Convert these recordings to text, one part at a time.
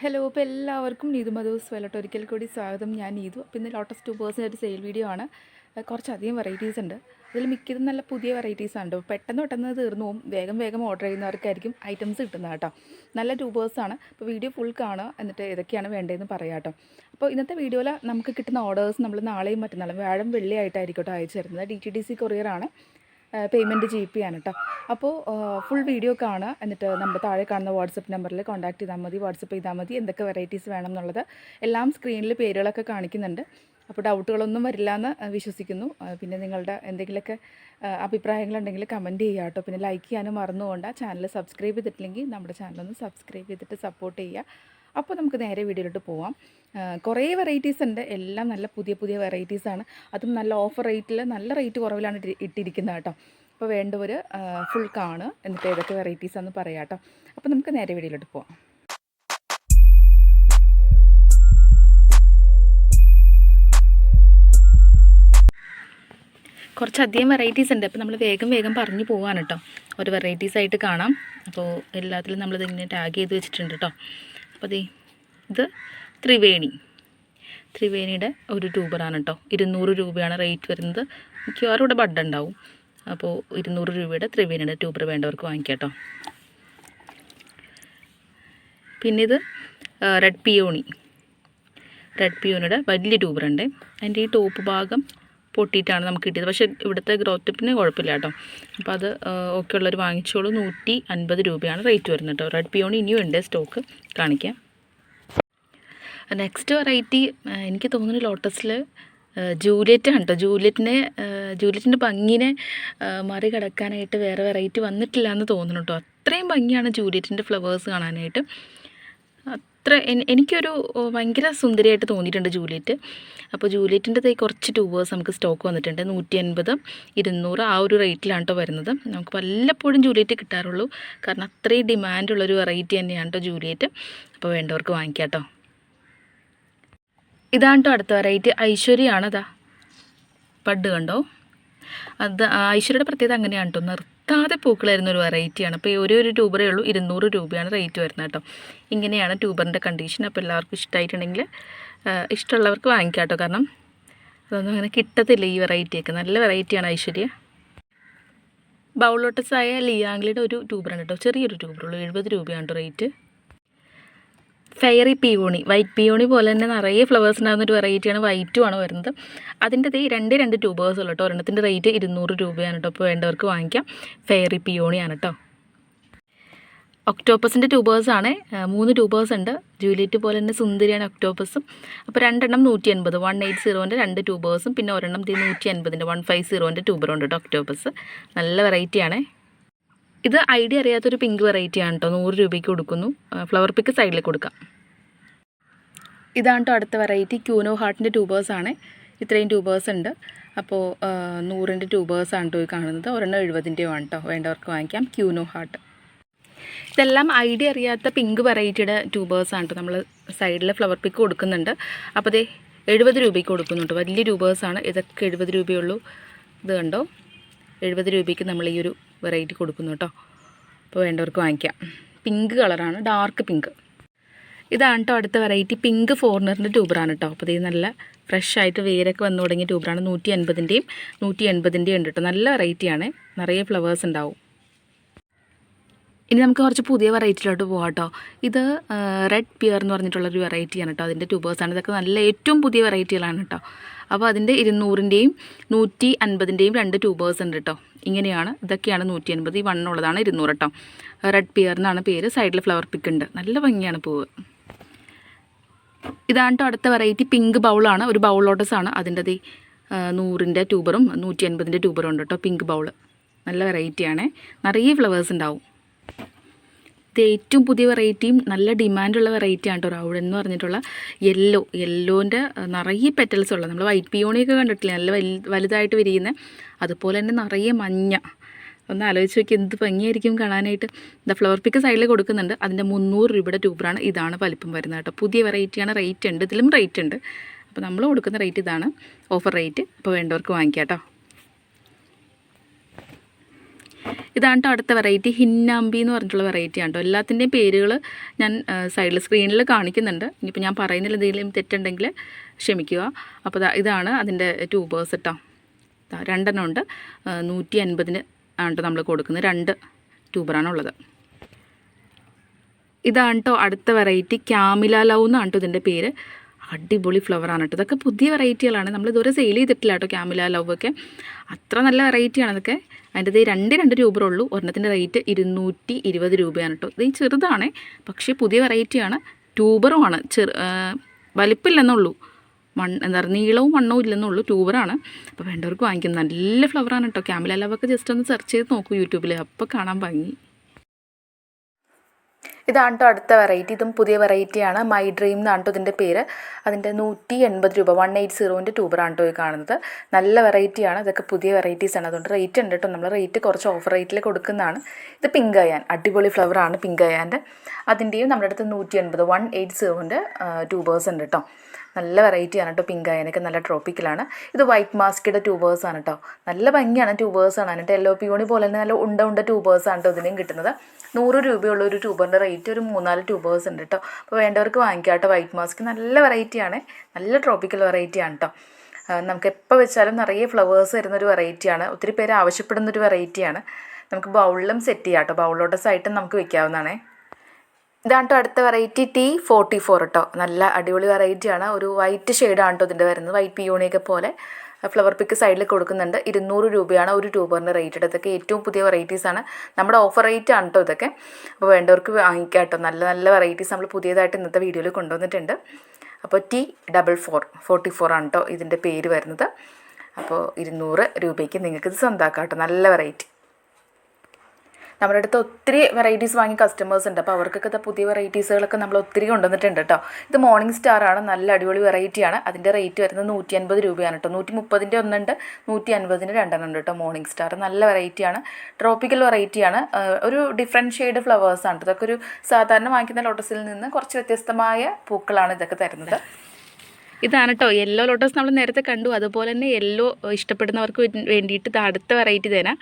Hello അപ്പോൾ എല്ലാവർക്കും നീതു മധുസ് വല്ലോട്ട് ഒരിക്കൽ കൂടി സ്വാഗതം. ഞാൻ നീതു. അപ്പോൾ ഇന്ന് ലോട്ടസ് ടു പേഴ്സിന്റെ ഒരു സെയിൽ വീഡിയോ ആണ്. കുറച്ചധികം വെറൈറ്റീസ് ഉണ്ട്. അതിൽ മിക്കതും നല്ല പുതിയ വെറൈറ്റീസ് ആണ് പെട്ടെന്ന് പെട്ടെന്ന് തീർന്നു പോകും വേഗം വേഗം ഓർഡർ ചെയ്യുന്നവർക്കായിരിക്കും ഐറ്റംസ് കിട്ടുന്നത് കേട്ടോ. നല്ല ആണ്. അപ്പോൾ വീഡിയോ ഫുൾ കാണുക. എന്നിട്ട് ഏതൊക്കെയാണ് വേണ്ടതെന്ന് പറയാം കേട്ടോ അപ്പോൾ ഇന്നത്തെ വീഡിയോയിൽ നമുക്ക് കിട്ടുന്ന ഓർഡേഴ്സ് നമ്മൾ നാളെയും മറ്റന്നാളും വ്യാഴം വെള്ളിയായിട്ടായിരിക്കും കേട്ടോ അയച്ചു തരുന്നത്. ഡി ടി ഡി സി കൊറിയറാണ് പേയ്മെന്റ് ജി പേ ആണ് കേട്ടോ അപ്പോൾ ഫുൾ വീഡിയോ കാണുക. എന്നിട്ട് നമ്മൾ താഴെ കാണുന്ന വാട്സപ്പ് നമ്പറിൽ കോൺടാക്ട് ചെയ്താൽ മതി വാട്സപ്പ് ചെയ്താൽ മതി എന്തൊക്കെ വെറൈറ്റീസ് വേണം എന്നുള്ളത്. എല്ലാം സ്ക്രീനിൽ പേരുകളൊക്കെ കാണിക്കുന്നുണ്ട്. അപ്പോൾ ഡൗട്ടുകളൊന്നും വരില്ല എന്ന് വിശ്വസിക്കുന്നു. പിന്നെ നിങ്ങളുടെ എന്തെങ്കിലുമൊക്കെ അഭിപ്രായങ്ങളുണ്ടെങ്കിൽ കമന്റ് ചെയ്യുക കേട്ടോ പിന്നെ ലൈക്ക് ചെയ്യാനും മറന്നുകൊണ്ട് ചാനൽ സബ്സ്ക്രൈബ് ചെയ്തിട്ടില്ലെങ്കിൽ നമ്മുടെ ചാനലൊന്ന് സബ്സ്ക്രൈബ് ചെയ്തിട്ട് സപ്പോർട്ട് ചെയ്യുക. അപ്പോൾ നമുക്ക് നേരെ വീഡിയോയിലോട്ട് പോവാം. കുറേ വെറൈറ്റീസ് ഉണ്ട്. എല്ലാം നല്ല പുതിയ പുതിയ വെറൈറ്റീസ് ആണ്. അതും നല്ല ഓഫർ റേറ്റിൽ നല്ല റേറ്റ് കുറവിലാണ് ഇട്ടി- ഇട്ടിരിക്കുന്നത് കേട്ടോ. അപ്പോൾ വേണ്ടവർ ഫുൾ കാണുക. എന്നിട്ട് ഏതൊക്കെ വെറൈറ്റീസ് ആണെന്ന് പറയാം കേട്ടോ. അപ്പോൾ നമുക്ക് നേരെ വീഡിയോയിലോട്ട് പോവാം. കുറച്ചധികം വെറൈറ്റീസ് ഉണ്ട്. അപ്പോൾ നമ്മൾ വേഗം വേഗം പറഞ്ഞു പോവാണ് കേട്ടോ. ഒരു വെറൈറ്റീസ് ആയിട്ട് കാണാം. അപ്പോൾ എല്ലാത്തിലും നമ്മളിതിങ്ങനെ ടാഗ് ചെയ്ത് വെച്ചിട്ടുണ്ട് കേട്ടോ. അപ്പോൾ ദേ ഇത് ത്രിവേണി. ത്രിവേണിയുടെ ഒരു ട്യൂബറാണ് കേട്ടോ ഇരുന്നൂറ് രൂപയാണ് റേറ്റ് വരുന്നത്. മിക്കവാറും ഇവിടെ ബഡ് ഉണ്ടാവും. അപ്പോൾ ഇരുന്നൂറ് രൂപയുടെ ത്രിവേണിയുടെ ട്യൂബർ വേണ്ടവർക്ക് വാങ്ങിക്കാം പിന്നെ ഇത് റെഡ് പിയോണി. റെഡ് പിയോണിയുടെ വലിയ ട്യൂബർ ഉണ്ട് അതിന്റെ ഈ ടോപ്പ് ഭാഗം പൊട്ടിയിട്ടാണ് നമുക്ക് കിട്ടിയത്. പക്ഷേ ഇവിടുത്തെ ഗ്രോത്ത് ടിപ്പിന് കുഴപ്പമില്ല കേട്ടോ. അപ്പോൾ അത് ഓക്കെ ഉള്ളവർ വാങ്ങിച്ചോളൂ. നൂറ്റി അൻപത് രൂപയാണ് റേറ്റ് വരുന്നത് കേട്ടോ. റെഡ് പിയോണി ഇനിയും ഉണ്ട് സ്റ്റോക്ക് കാണിക്കാം. നെക്സ്റ്റ് വെറൈറ്റി എനിക്ക് തോന്നുന്നു ലോട്ടസിൽ ജൂലിയറ്റ് ആണ് കേട്ടോ. ജൂലിയറ്റിനെ ജൂലിയറ്റിന്റെ ഭംഗിനെ മറികടക്കാനായിട്ട് വേറെ വെറൈറ്റി വന്നിട്ടില്ല എന്ന് തോന്നുന്നു കേട്ടോ. അത്രയും ഭംഗിയാണ് ജൂലിയറ്റിന്റെ ഫ്ലവേഴ്സ് കാണാനായിട്ട്. അത്ര എനിക്കൊരു ഭയങ്കര സുന്ദരിയായിട്ട് തോന്നിയിട്ടുണ്ട് ജൂലിയറ്റ്. അപ്പോൾ ജൂലിയറ്റിന്റെ കുറച്ച് ട്യൂബേഴ്സ് നമുക്ക് സ്റ്റോക്ക് വന്നിട്ടുണ്ട്. നൂറ്റി അൻപത് ഇരുന്നൂറ് ആ ഒരു റേറ്റിലാണ് കേട്ടോ വരുന്നത്. നമുക്ക് വല്ലപ്പോഴും ജൂലിയറ്റ് കിട്ടാറുള്ളൂ. കാരണം അത്രയും ഡിമാൻഡുള്ളൊരു വെറൈറ്റി തന്നെയാണ് കേട്ടോ ജൂലിയറ്റ്. അപ്പോൾ വേണ്ടവർക്ക് വാങ്ങിക്കാം കേട്ടോ ഇതാണ് കേട്ടോ അടുത്ത വെറൈറ്റി. ഐശ്വര്യയാണ് അതാ ബഡ് കണ്ടോ? അത് ഐശ്വര്യയുടെ പ്രത്യേകത അങ്ങനെയാണ് കേട്ടോ നിർത്താതെ പൂക്കൾ വരുന്ന ഒരു വെറൈറ്റിയാണ് അപ്പോൾ ഒരേ ഒരു ട്യൂബറേ ഉള്ളൂ ഇരുന്നൂറ് രൂപയാണ് റേറ്റ് വരുന്നത് കേട്ടോ. ഇങ്ങനെയാണ് ട്യൂബറിന്റെ കണ്ടീഷൻ അപ്പോൾ എല്ലാവർക്കും ഇഷ്ടമായിട്ടുണ്ടെങ്കിൽ ഇഷ്ടമുള്ളവർക്ക് വാങ്ങിക്കാം കേട്ടോ. കാരണം അതൊന്നും അങ്ങനെ കിട്ടത്തില്ല ഈ വെറൈറ്റിയൊക്കെ നല്ല വെറൈറ്റിയാണ് ഐശ്വര്യ. ബൗളോട്ടസ് ആയ ലിയാംഗ്ലിയുടെ ഒരു ട്യൂബറാണ് കേട്ടോ. ചെറിയൊരു ട്യൂബറുള്ളൂ എഴുപത് രൂപയാണ് rate fairy peony white peony പോലെ തന്നെ നിറയെ ഫ്ലവേഴ്സ് ഉണ്ടാകുന്ന ഒരു വെറൈറ്റിയാണ് വൈറ്റും ആണ് വരുന്നത്. അതിന്റെ ഈ രണ്ട് രണ്ട് ട്യൂബേഴ്സ് ഉള്ളൂ കേട്ടോ. ഒരെണ്ണത്തിന്റെ റേറ്റ് ഇരുന്നൂറ് രൂപയാണ് കേട്ടോ. അപ്പോൾ വേണ്ടവർക്ക് വാങ്ങിക്കാം. ഫെയറി പിയോണിയാണ് കേട്ടോ. ഒക്ടോപ്പസിന്റെ ട്യൂബേഴ്സ് ആണ്. മൂന്ന് ട്യൂബേഴ്സ് ഉണ്ട്. ജൂലിയറ്റ് പോലെ തന്നെ സുന്ദരിയാണ് ഒക്ടോപ്പസും അപ്പോൾ രണ്ടെണ്ണം നൂറ്റി അൻപത് വൺ എയ്റ്റ് സീറോന്റെ രണ്ട് ട്യൂബേഴ്സും പിന്നെ ഒരെണ്ണം നൂറ്റി അൻപതിന്റെ വൺ ഫൈവ് സീറോന്റെ ട്യൂബറുണ്ട് കേട്ടോ ഒക്ടോപ്പസ് നല്ല വെറൈറ്റിയാണേ ഇത് ഐഡിയ അറിയാത്തൊരു പിങ്ക് വെറൈറ്റി ആണ് കേട്ടോ നൂറ് രൂപയ്ക്ക് കൊടുക്കുന്നു. ഫ്ലവർ പിക്ക് സൈഡിൽ കൊടുക്കാം. ഇതാണ് കേട്ടോ അടുത്ത വെറൈറ്റി ക്യൂനോ ഹാർട്ടിന്റെ ട്യൂബേഴ്സ് ആണ്. ഇത്രയും ട്യൂബേഴ്സ് ഉണ്ട്. അപ്പോൾ നൂറിന്റെ ട്യൂബേഴ്സ് ആണ് കേട്ടോ ഈ കാണുന്നത്. ഒരെണ്ണം എഴുപതിന്റെയും ആണ് കേട്ടോ വേണ്ടവർക്ക് വാങ്ങിക്കാം. ക്യൂനോ ഹാർട്ട് ഇതെല്ലാം ഐഡിയ അറിയാത്ത പിങ്ക് വെറൈറ്റിയുടെ ട്യൂബേഴ്സ് ആണ് കേട്ടോ നമ്മൾ സൈഡിൽ ഫ്ലവർ പിക്ക് കൊടുക്കുന്നുണ്ട്. അപ്പോൾ ദേ എഴുപത് രൂപയ്ക്ക് കൊടുക്കുന്നുണ്ട് വലിയ ട്യൂബേഴ്സാണ് ഇതൊക്കെ എഴുപത് രൂപയുള്ളൂ ഇത് കണ്ടോ? എഴുപത് രൂപയ്ക്ക് നമ്മൾ ഈ ഒരു വെറൈറ്റി കൊടുക്കുന്നു കേട്ടോ അപ്പോൾ വേണ്ടവർക്ക് വാങ്ങിക്കാം. പിങ്ക് കളറാണ് ഡാർക്ക് പിങ്ക് ഇതാണ് കേട്ടോ അടുത്ത വെറൈറ്റി പിങ്ക് ഫോറിനറിന്റെ ട്യൂബറാണ് കേട്ടോ അപ്പോൾ ഇത് നല്ല ഫ്രഷ് ആയിട്ട് വേരൊക്കെ വന്നു തുടങ്ങിയ ട്യൂബറാണ് നൂറ്റി അൻപതിന്റെയും നൂറ്റി എൺപതിന്റെയും ഉണ്ട് കേട്ടോ നല്ല വെറൈറ്റിയാണ് നിറയെ ഫ്ലവേഴ്സ് ഉണ്ടാവും. ഇനി നമുക്ക് കുറച്ച് പുതിയ വെറൈറ്റിയിലോട്ട് പോകാം കേട്ടോ ഇത് റെഡ് പിയർ എന്ന് പറഞ്ഞിട്ടുള്ളൊരു വെറൈറ്റിയാണ് കേട്ടോ അതിന്റെ ട്യൂബേഴ്സാണ് ഇതൊക്കെ നല്ല ഏറ്റവും പുതിയ വെറൈറ്റികളാണ് കേട്ടോ അപ്പോൾ അതിന്റെ ഇരുന്നൂറിന്റെയും നൂറ്റി അൻപതിന്റെയും രണ്ട് ട്യൂബേഴ്സ് ഉണ്ട് കേട്ടോ ഇങ്ങനെയാണ്. ഇതൊക്കെയാണ് നൂറ്റി അൻപത് ഈ വണ്ണുള്ളതാണ് ഇരുന്നൂറ് കേട്ടോ റെഡ് പിയർ എന്നാണ് പേര്. സൈഡിൽ ഫ്ലവർ പിക്ക് ഉണ്ട്. നല്ല ഭംഗിയാണ് പൂവ്. ഇതാണ് കേട്ടോ അടുത്ത വെറൈറ്റി പിങ്ക് ബൗളാണ് ഒരു ബൗൾ ലോട്ടസാണ് അതിന്റെ നൂറിന്റെ ട്യൂബറും നൂറ്റി അൻപതിന്റെ ട്യൂബറും ഉണ്ട് കേട്ടോ പിങ്ക് ബൗൾ നല്ല വെറൈറ്റിയാണ് നിറയെ ഫ്ലവേഴ്സ് ഉണ്ടാവും. ഇത് ഏറ്റവും പുതിയ വെറൈറ്റിയും നല്ല ഡിമാൻഡുള്ള വെറൈറ്റിയാണ് കേട്ടോ റൗഡ് എന്ന് പറഞ്ഞിട്ടുള്ള യെല്ലോ യെല്ലോന്റെ നിറയെ പെറ്റൽസ് ഉള്ള നമ്മൾ വൈറ്റ് പിയോണിയൊക്കെ കണ്ടിട്ടില്ല? നല്ല വലു വലുതായിട്ട് വിരിയുന്ന അതുപോലെ തന്നെ നിറയെ മഞ്ഞ. ഒന്ന് ആലോചിച്ച് നോക്കി എന്ത് ഭംഗിയായിരിക്കും കാണാനായിട്ട്. ദ ഫ്ലവർ പിക്ക് സൈഡിൽ കൊടുക്കുന്നുണ്ട്. അതിന്റെ മുന്നൂറ് രൂപയുടെ ട്യൂബറാണ് ഇതാണ് വലിപ്പം വരുന്നത് കേട്ടോ പുതിയ വെറൈറ്റിയാണ് റേറ്റ് ഉണ്ട്. ഇതിലും റേറ്റ് ഉണ്ട്. അപ്പോൾ നമ്മൾ കൊടുക്കുന്ന റേറ്റ് ഇതാണ്. ഓഫർ റേറ്റ് അപ്പോൾ വേണ്ടവർക്ക് വാങ്ങിക്കാം കേട്ടോ ഇതാണ് കേട്ടോ അടുത്ത വെറൈറ്റി ഹിന്നാമ്പി എന്ന് പറഞ്ഞിട്ടുള്ള വെറൈറ്റി ആണ് കേട്ടോ എല്ലാത്തിന്റെയും പേരുകൾ ഞാൻ സൈഡിൽ സ്ക്രീനിൽ കാണിക്കുന്നുണ്ട്. ഇനിയിപ്പോൾ ഞാൻ പറയുന്നില്ല എന്തെങ്കിലും തെറ്റുണ്ടെങ്കിൽ ക്ഷമിക്കുക. അപ്പോൾ ഇതാണ് അതിന്റെ ട്യൂബേഴ്സ് കേട്ടോ രണ്ടെണ്ണം ഉണ്ട്. നൂറ്റി അൻപതിന് ആണ് നമ്മൾ കൊടുക്കുന്നത്. രണ്ട് ട്യൂബറാണ് ഉള്ളത്. ഇതാണ് കേട്ടോ അടുത്ത വെറൈറ്റി ക്യാമില ലവ് എന്നാണ് കേട്ടോ ഇതിന്റെ പേര്. അടിപൊളി ഫ്ലവറാണ് കേട്ടോ. ഇതൊക്കെ പുതിയ വെറൈറ്റികളാണ് നമ്മൾ ഇതുവരെ സെയിൽ ചെയ്തിട്ടില്ല കേട്ടോ ക്യാമില ലവ് ഒക്കെ. അത്ര നല്ല വെറൈറ്റിയാണ് ഇതൊക്കെ. അതിന്റെ രണ്ട് രണ്ട് രൂപ ഉള്ളൂ. ഒരെണ്ണത്തിന്റെ റേറ്റ് ഇരുന്നൂറ്റി ഇരുപത് രൂപയാണ് കേട്ടോ. ഇത് ചെറുതാണ് പക്ഷേ പുതിയ വെറൈറ്റിയാണ് ട്യൂബറുമാണ് ചെറു വലിപ്പില്ലെന്നുള്ളൂ. മൺ എന്താ പറയുക നീളവും മണ്ണവും ഇല്ലെന്നുള്ളൂ. ട്യൂബറാണ് അപ്പോൾ വേണ്ടവർക്ക് വാങ്ങിക്കും. നല്ല ഫ്ലവറാണ് കേട്ടോ. ക്യാമില ലവൊക്കെ ജസ്റ്റ് ഒന്ന് സെർച്ച് ചെയ്ത് നോക്കൂ യൂട്യൂബിൽ അപ്പോൾ കാണാൻ ഭംഗി. ഇതാണ് കേട്ടോ അടുത്ത വെറൈറ്റി ഇതും പുതിയ വെറൈറ്റിയാണ് മൈ ഡ്രീം എന്നാണ് കേട്ടോ ഇതിന്റെ പേര്. അതിന്റെ നൂറ്റി എൺപത് രൂപ വൺ എയ്റ്റ് സീറോന്റെ ട്യൂബറാണ് കേട്ടോ ഈ കാണുന്നത്. നല്ല വെറൈറ്റിയാണ് ഇതൊക്കെ പുതിയ വെറൈറ്റീസ് ആണ്. അതുകൊണ്ട് റേറ്റ് ഉണ്ട് കേട്ടോ നമ്മൾ റേറ്റ് കുറച്ച് ഓഫർ റേറ്റിൽ കൊടുക്കുന്നതാണ്. ഇത് പിങ്ക് അയാൻ അടിപൊളി ഫ്ലവറാണ് പിങ്ക് അയാന്റെ അതിന്റെയും നമ്മുടെ അടുത്ത് നൂറ്റി എൺപത് വൺ എയ്റ്റ് സീറോന്റെ ട്യൂബേഴ്സ് ഉണ്ട് കേട്ടോ നല്ല വെറൈറ്റിയാണ് കേട്ടോ പിങ്ക് അയനൊക്കെ നല്ല ട്രോപ്പിക്കലാണ് ഇത് വൈറ്റ് മാസ്കിയുടെ ആണ് കേട്ടോ നല്ല ഭംഗിയാണ് ട്യൂബേഴ്സ് ആണ് എന്നിട്ട് യെല്ലോ പിയോണി പോലെ തന്നെ നല്ല ഉണ്ട ഉണ്ട ആണ് കേട്ടോ ഇതിനും കിട്ടുന്നത്. നൂറ് രൂപയുള്ള ഒരു ട്യൂബറിന്റെ റേറ്റ് ഒരു മൂന്നാൽ ട്യൂബേഴ്സ് ഉണ്ട് കേട്ടോ അപ്പോൾ വേണ്ടവർക്ക് വാങ്ങിക്കാം കേട്ടോ വൈറ്റ് മാസ്ക് നല്ല വെറൈറ്റിയാണ് നല്ല ട്രോപ്പിക്കൽ വെറൈറ്റിയാണ് കേട്ടോ നമുക്ക് എപ്പോൾ വെച്ചാലും നിറയെ ഫ്ലവേഴ്സ് വരുന്നൊരു വെറൈറ്റിയാണ് ഒത്തിരി പേര് ആവശ്യപ്പെടുന്ന ഒരു വെറൈറ്റിയാണ് നമുക്ക് ബൗളിലും സെറ്റ് ചെയ്യാം കേട്ടോ ബൗളോട്ടസ് ആയിട്ടും നമുക്ക് വയ്ക്കാവുന്നതാണ് ഇതാണ് കേട്ടോ അടുത്ത വെറൈറ്റി ടി ഫോർട്ടി ഫോർ കേട്ടോ നല്ല അടിപൊളി വെറൈറ്റിയാണ് ഒരു വൈറ്റ് ഷെയ്ഡാണ് കേട്ടോ ഇതിന്റെ വരുന്നത്. വൈറ്റ് പിയോണിയൊക്കെ പോലെ. ഫ്ലവർ പിക്ക് സൈഡിൽ കൊടുക്കുന്നുണ്ട്. ഇരുന്നൂറ് രൂപയാണ് ഒരു ട്യൂബറിന്റെ റേറ്റ് ഇതൊക്കെ ഏറ്റവും പുതിയ വെറൈറ്റീസ് ആണ്. നമ്മുടെ ഓഫർ റേറ്റ് ആണ് കേട്ടോ ഇതൊക്കെ. അപ്പോൾ വേണ്ടവർക്ക് വാങ്ങിക്കാം കേട്ടോ നല്ല നല്ല വെറൈറ്റീസ് നമ്മൾ പുതിയതായിട്ട് ഇന്നത്തെ വീഡിയോയിൽ കൊണ്ടുവന്നിട്ടുണ്ട്. അപ്പോൾ T double four forty four ആണ് കേട്ടോ ഇതിന്റെ പേര് വരുന്നത്. അപ്പോൾ ഇരുന്നൂറ് രൂപയ്ക്ക് നിങ്ങൾക്ക് ഇത് സ്വന്തമാക്കാം കേട്ടോ നല്ല വെറൈറ്റി നമ്മുടെ അടുത്ത് ഒത്തിരി വെറൈറ്റീസ് വാങ്ങി കസ്റ്റമേഴ്സ് ഉണ്ട്. അപ്പോൾ അവർക്കൊക്കെ പുതിയ വെറൈറ്റീസുകളൊക്കെ നമ്മൾ ഒത്തിരി കൊണ്ടുവന്നിട്ടുണ്ട് കേട്ടോ ഇത് മോർണിംഗ് സ്റ്റാർ ആണ്. നല്ല അടിപൊളി വെറൈറ്റിയാണ് അതിന്റെ റേറ്റ് വരുന്നത് നൂറ്റി അൻപത് രൂപയാണ് കേട്ടോ നൂറ്റി മുപ്പതിന്റെ ഒന്നുണ്ട് നൂറ്റി അൻപതിന്റെ രണ്ടെണ്ണം ഉണ്ട് കേട്ടോ മോർണിംഗ് സ്റ്റാർ നല്ല വെറൈറ്റിയാണ് ട്രോപ്പിക്കൽ വെറൈറ്റിയാണ് ഒരു ഡിഫറെന്റ് ഷെയ്ഡ് ഫ്ലവേഴ്സാണ് ഇതൊക്കെ ഒരു സാധാരണ വാങ്ങിക്കുന്ന ലോട്ടസിൽ നിന്ന് കുറച്ച് വ്യത്യസ്തമായ പൂക്കളാണ് ഇതൊക്കെ തരുന്നത്. ഇതാണ് കേട്ടോ യെല്ലോ ലോട്ടസ് നമ്മൾ നേരത്തെ കണ്ടു. അതുപോലെ തന്നെ യെല്ലോ ഇഷ്ടപ്പെടുന്നവർക്ക് വേണ്ടിയിട്ട് ഇത് അടുത്ത വെറൈറ്റി തന്നെ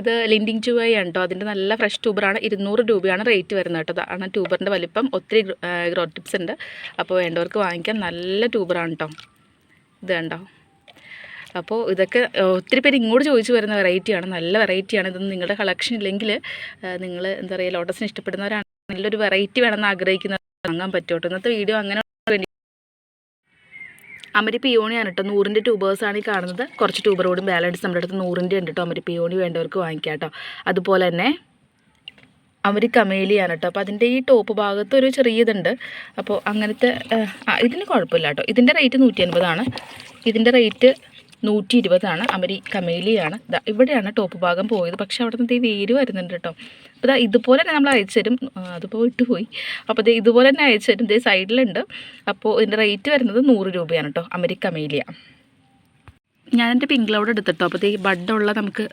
ഇത് ലിൻഡിങ് ചുവയാണ് കേട്ടോ അതിന്റെ നല്ല ഫ്രഷ് ട്യൂബറാണ് ഇരുന്നൂറ് രൂപയാണ് റേറ്റ് വരുന്നത് കേട്ടോ. ആണ് ട്യൂബറിന്റെ വലിപ്പം. ഒത്തിരി ഗ്രോ ടിപ്സ് ഉണ്ട്. അപ്പോൾ വേണ്ടവർക്ക് വാങ്ങിക്കാൻ നല്ല ട്യൂബറാണ് കേട്ടോ ഇത് കണ്ടോ? അപ്പോൾ ഇതൊക്കെ ഒത്തിരി പേര് ഇങ്ങോട്ട് ചോദിച്ചു വരുന്ന വെറൈറ്റിയാണ് നല്ല വെറൈറ്റിയാണ് ഇതൊന്നും നിങ്ങളുടെ കളക്ഷൻ ഇല്ലെങ്കിൽ നിങ്ങൾ എന്താ പറയുക ലോട്ടസിന് ഇഷ്ടപ്പെടുന്നവരാണ് നല്ലൊരു വെറൈറ്റി വേണമെന്ന് ആഗ്രഹിക്കുന്നവർ വാങ്ങാൻ പറ്റും കേട്ടോ. ഇന്നത്തെ വീഡിയോ അങ്ങനെ അമരി പിയോണിയാണ് കേട്ടോ. നൂറിന്റെ ട്യൂബേഴ്സാണ് ഈ കാണുന്നത്. കുറച്ച് ട്യൂബർ കൂടി ബാലൻസ് നമ്മുടെ അടുത്ത് നൂറിന്റെ ഉണ്ട് കേട്ടോ. അമരി പിയോണി വേണ്ടവർക്ക് വാങ്ങിക്കാം കേട്ടോ. അതുപോലെ തന്നെ അമരി കമേലിയാണ് കേട്ടോ. അപ്പോൾ അതിന്റെ ഈ ടോപ്പ് ഭാഗത്ത് ഒരു ചെറിയതുണ്ട്. അപ്പോൾ അങ്ങനത്തെ ഇതിന് കുഴപ്പമില്ല കേട്ടോ. ഇതിന്റെ റേറ്റ് നൂറ്റി അൻപതാണ് ഇതിന്റെ റേറ്റ് നൂറ്റി ഇരുപതാണ് അമരി കമേലിയാണ് ഇവിടെയാണ് ടോപ്പ് ഭാഗം പോയത്. പക്ഷേ അവിടെ നിന്ന് വേര് വരുന്നുണ്ട് കേട്ടോ. അപ്പോൾ ഇതുപോലെ തന്നെ നമ്മൾ അയച്ചു തരും. അതിപ്പോൾ വിട്ടുപോയി. അപ്പോൾ ദേ ഇതുപോലെ തന്നെ അയച്ചു തരും. ദേ സൈഡിലുണ്ട്. അപ്പോൾ ഇതിന്റെ റേറ്റ് വരുന്നത് നൂറ് രൂപയാണ് കേട്ടോ. അമരി കമേലിയ. ഞാൻ എന്റെ പിങ്ക് ക്ലൗഡ് എടുത്തിട്ടോ അപ്പോൾ ഈ ബഡുള്ള നമുക്ക്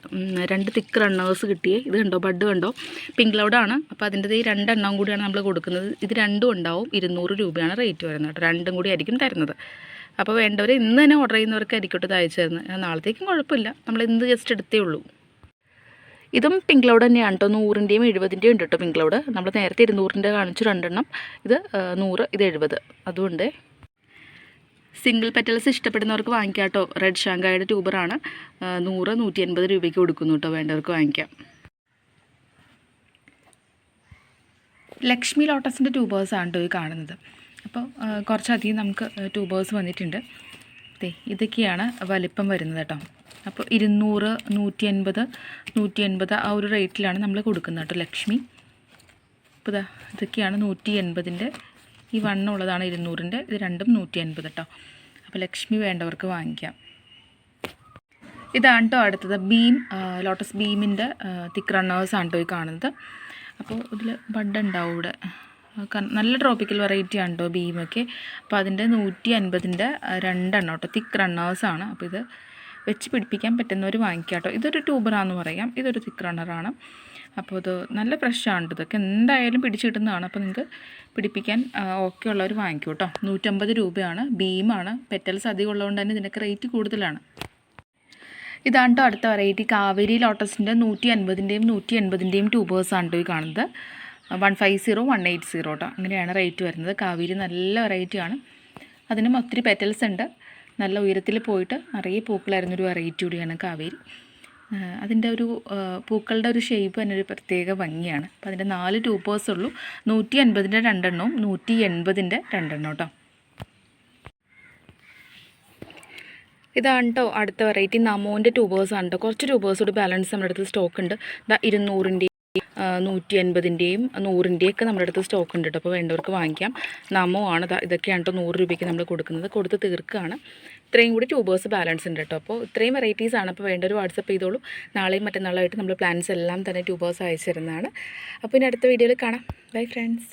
രണ്ട് തിക്ക് റണ്ണേഴ്സ് കിട്ടിയേ. ഇത് കണ്ടോ? ബഡ് കണ്ടോ? പിങ്ക് ലൗഡാണ് അപ്പോൾ അതിന്റെ ഈ രണ്ടെണ്ണം കൂടിയാണ് നമ്മൾ കൊടുക്കുന്നത്. ഇത് രണ്ടും ഉണ്ടാവും. ഇരുന്നൂറ് രൂപയാണ് റേറ്റ് വരുന്നത് കേട്ടോ. രണ്ടും കൂടി ആയിരിക്കും തരുന്നത്. അപ്പോൾ വേണ്ടവർ ഇന്ന് തന്നെ ഓർഡർ ചെയ്യുന്നവർക്കായിരിക്കും ഇത് അയച്ചു തരുന്നത് നാളത്തേക്കും കുഴപ്പമില്ല. നമ്മൾ ഇന്ന് ജസ്റ്റ് എടുത്തേ ഉള്ളൂ. ഇതും പിങ്ക് ക്ലൗഡ് തന്നെയാണ് കേട്ടോ നൂറിന്റെയും എഴുപതിന്റെയും ഉണ്ട് കേട്ടോ പിങ്ക് ക്ലൗഡ് നമ്മൾ നേരത്തെ ഇരുന്നൂറിന്റെ കാണിച്ചു രണ്ടെണ്ണം. ഇത് നൂറ് ഇത് എഴുപത്. അതുകൊണ്ട് സിംഗിൾ പെറ്റൽസ് ഇഷ്ടപ്പെടുന്നവർക്ക് വാങ്ങിക്കാം കേട്ടോ റെഡ് ഷാങ്കായുടെ ട്യൂബറാണ് നൂറ് നൂറ്റി അൻപത് രൂപയ്ക്ക് കൊടുക്കുന്നു കേട്ടോ വേണ്ടവർക്ക് വാങ്ങിക്കാം. ലക്ഷ്മി ലോട്ടസിന്റെ ട്യൂബേഴ്സാണ് കേട്ടോ ഈ കാണുന്നത്. അപ്പോൾ കുറച്ചധികം നമുക്ക് ട്യൂബേഴ്സ് വന്നിട്ടുണ്ട്. അതെ ഇതൊക്കെയാണ് വലിപ്പം വരുന്നത് കേട്ടോ. അപ്പോൾ ഇരുന്നൂറ് നൂറ്റി അൻപത് നൂറ്റി അൻപത് ആ ഒരു റേറ്റിലാണ് നമ്മൾ കൊടുക്കുന്നത് കേട്ടോ ലക്ഷ്മി. അപ്പോൾ ഇതാ ഇതൊക്കെയാണ് നൂറ്റി എൺപതിന്റെ ഈ വണ്ണുള്ളതാണ് ഇരുന്നൂറിന്റെ ഇത് രണ്ടും നൂറ്റി അൻപത് കേട്ടോ. അപ്പോൾ ലക്ഷ്മി വേണ്ടവർക്ക് വാങ്ങിക്കാം. ഇതാണ് കേട്ടോ അടുത്തത് ബീം ലോട്ടസ് ബീമിന്റെ തിക്ക് റണ്ണേഴ്സാണ് കേട്ടോ ഈ കാണുന്നത്. അപ്പോൾ ഇതിൽ ബഡ് ഉണ്ടാവും ഇവിടെ. നല്ല ട്രോപ്പിക്കൽ വെറൈറ്റി ആണ് കേട്ടോ ബീമൊക്കെ അപ്പോൾ അതിന്റെ നൂറ്റി അൻപതിന്റെ രണ്ടെണ്ണം കേട്ടോ തിക്ക് റണ്ണേഴ്സാണ് അപ്പോൾ ഇത് വെച്ച് പിടിപ്പിക്കാൻ പറ്റുന്നവർ വാങ്ങിക്കാം കേട്ടോ ഇതൊരു ട്യൂബറാന്ന് പറയാം. ഇതൊരു തിക്ക് റണ്ണറാണ് അപ്പോൾ ഇത് നല്ല ഫ്രഷാണ് ഇതൊക്കെ. എന്തായാലും പിടിച്ച് കിട്ടുന്നതാണ്. അപ്പോൾ നിങ്ങൾക്ക് പിടിപ്പിക്കാൻ ഓക്കെ ഉള്ളവർ വാങ്ങിക്കും കേട്ടോ നൂറ്റമ്പത് രൂപയാണ്. ബീമാണ് പെറ്റൽസ് അധികം ഉള്ളതുകൊണ്ട് തന്നെ ഇതിനൊക്കെ റേറ്റ് കൂടുതലാണ്. ഇതാണ് കേട്ടോ അടുത്ത വെറൈറ്റി കാവേരി ലോട്ടസിന്റെ നൂറ്റി അൻപതിന്റെയും നൂറ്റി എൺപതിന്റെയും ട്യൂബേഴ്സാണ് കേട്ടോ ഈ കാണുന്നത്. One five zero one eight zero കേട്ടോ അങ്ങനെയാണ് റേറ്റ് വരുന്നത്. കാവേരി നല്ല വെറൈറ്റിയാണ് അതിനും ഒത്തിരി പെറ്റൽസ് ഉണ്ട്. നല്ല ഉയരത്തിൽ പോയിട്ട് നിറയെ പൂക്കളായിരുന്നൊരു വെറൈറ്റി കൂടിയാണ് കാവേരി. അതിന്റെ ഒരു പൂക്കളുടെ ഒരു ഷേപ്പ് തന്നെ ഒരു പ്രത്യേക ഭംഗിയാണ്. അപ്പോൾ അതിന്റെ നാല് ട്യൂബേഴ്സ് ഉള്ളൂ. നൂറ്റി അൻപതിന്റെ രണ്ടെണ്ണവും നൂറ്റി എൺപതിന്റെ രണ്ടെണ്ണം കേട്ടോ ഇതാണ് കേട്ടോ അടുത്ത വെറൈറ്റി നമോന്റെ ആണ് കേട്ടോ കുറച്ച് ട്യൂബേഴ്സ് കൂടി ബാലൻസ് നമ്മുടെ അടുത്ത് സ്റ്റോക്ക് ഉണ്ട്. ഇതാ ഇരുന്നൂറിന്റെയും നൂറ്റി അൻപതിന്റെയും നൂറിന്റെയും ഒക്കെ നമ്മുടെ അടുത്ത് സ്റ്റോക്ക് ഉണ്ട് കേട്ടോ അപ്പോൾ വേണ്ടവർക്ക് വാങ്ങിക്കാം. നമോ ആണ്. ഇതൊക്കെയാണ് കേട്ടോ നൂറ് രൂപയ്ക്ക് നമ്മൾ കൊടുക്കുന്നത്. കൊടുത്ത് തീർക്കുകയാണ്. ഇത്രയും കൂടി ട്യൂബേഴ്സ് ബാലൻസ് ഉണ്ട് കേട്ടോ അപ്പോൾ ഇത്രയും വെറൈറ്റീസ് ആണ്. അപ്പോൾ വേണ്ടവർ വാട്സപ്പ് ചെയ്തോളൂ. നാളെയും മറ്റന്നാളായിട്ട് നമ്മൾ പ്ലാൻസ് എല്ലാം തന്നെ ട്യൂബേഴ്സ് അയച്ചു തരുന്നതാണ്. അപ്പോൾ ഇനി അടുത്ത വീഡിയോയിൽ കാണാം. Bye friends